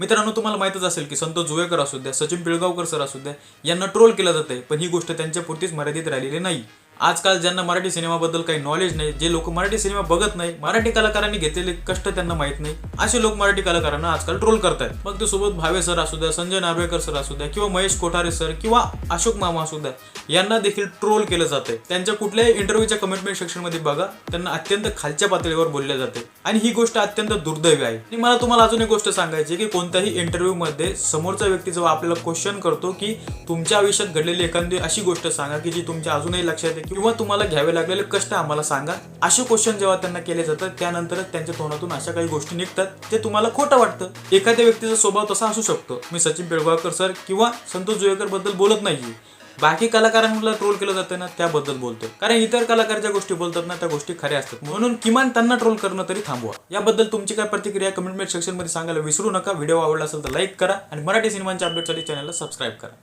मित्रांनो तुम्हाला माहितच असेल की संतोष जुवेकर असू द्या सचिन पिळगावकर सर असू द्या यांना ट्रोल केलं जाते पण ही गोष्ट त्यांच्या पुरतीच मर्यादित राहिलेली नाही. आजकाल ज्यांना मराठी सिनेमाबद्दल काही नॉलेज नाही जे लोक मराठी सिनेमा बघत नाही मराठी कलाकारांनी घेतलेले कष्ट त्यांना माहीत नाही. असे लोक मराठी कलाकारांना आजकाल ट्रोल करतायत. मग ते सोबत भावे सर असू द्या संजय नार्वेकर सर असू द्या किंवा महेश कोठारे सर किंवा अशोक मामा असू द्या यांना देखील ट्रोल केलं जाते त्यांच्या कुठल्याही इंटरव्ह्यूच्या कमेंटमेंट सेक्शनमध्ये बघा त्यांना अत्यंत खालच्या पातळीवर बोलले जाते आणि ही गोष्ट अत्यंत दुर्दैवी आहे. आणि मला तुम्हाला अजून एक गोष्ट सांगायची की कोणत्याही इंटरव्ह्यू मध्ये समोरचा व्यक्ती जेव्हा आपल्याला क्वेश्चन करतो की तुमच्या आयुष्यात घडलेली एखादी अशी गोष्ट सांगा की जी तुमच्या अजूनही लक्षात आहे किंवा तुम्हाला घ्यावे लागलेले कष्ट आम्हाला सांगा. असे क्वेश्चन जेव्हा त्यांना केले जातात त्यानंतरच त्यांच्या तोंडातून अशा काही गोष्टी निघतात जे तुम्हाला खोटं वाटतं. एखाद्या व्यक्तीचा स्वभाव तसा असू शकतो. मी सचिन पिळगावकर सर किंवा संतोष जुयेकरबद्दल बोलत नाही बाकी कलाकारांना ट्रोल केलं जातं ना त्याबद्दल बोलतो. कारण इतर कलाकार ज्या गोष्टी बोलतात ना त्या गोष्टी खऱ्या असतात. म्हणून किमान त्यांना ट्रोल करणं तरी थांबवा. याबद्दल तुमची काय प्रतिक्रिया कमेंटमेंट सेक्शनमध्ये सांगायला विसरू नका. व्हिडिओ आवडला असेल तर लाईक करा आणि मराठी सिनेमांच्या अपडेटसाठी चॅनलला सबस्क्राईब करा.